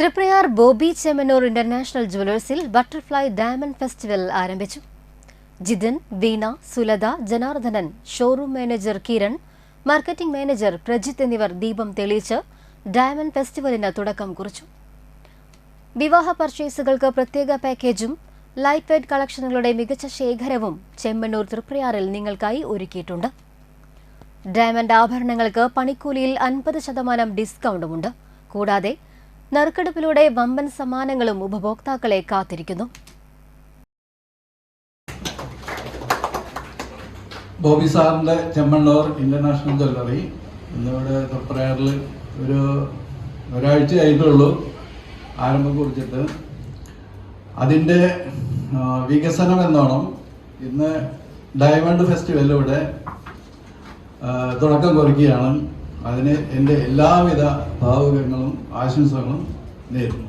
Triprayar Boby Chemmanur International ജുവലേഴ്സിൽ butterfly diamond festival ആരംഭിച്ചു. Jithin Veena Sulatha Janardhanan showroom manager Kiran marketing manager Prajith എന്നിവർ ദീപം തെളിയിച്ച് ഡയമണ്ട് ഫെസ്റ്റിവലിന് തുടക്കം കുറിച്ചു. വിവാഹ പർച്ചേസുകൾക്ക് പ്രത്യേക പാക്കേജും ലൈറ്റ് വെയ്റ്റ് കളക്ഷനുകളുടെ മികച്ച ശേഖരവും ചെമ്മണ്ണൂർ തൃപ്രയാറിൽ നിങ്ങൾക്കായി ഒരുക്കിയിട്ടുണ്ട്. ഡയമണ്ട് ആഭരണങ്ങൾക്ക് പണിക്കൂലിയിൽ അൻപത് ശതമാനം ഡിസ്കൗണ്ടുമുണ്ട്. കൂടാതെ നറുക്കെടുപ്പിലൂടെ വമ്പൻ സമ്മാനങ്ങളും ഉപഭോക്താക്കളെ കാത്തിരിക്കുന്നു. ബോബി സാറിന്റെ ചെമ്മണ്ണൂർ ഇന്റർനാഷണൽ ജ്വല്ലറി. ഇന്നിവിടെ പ്രയറിൽ ഒരു ഒരാഴ്ച ആയിട്ടുള്ളൂ ആരംഭം കുറിച്ചിട്ട്. അതിന്റെ വികസനം എന്നോണം ഇന്ന് ഡയമണ്ട് ഫെസ്റ്റിവൽ ഇവിടെ തുടക്കം കുറിക്കുകയാണ്. അതിന് എന്റെ എല്ലാവിധ ഭാവുകങ്ങളും ആശംസകളും നേരുന്നു.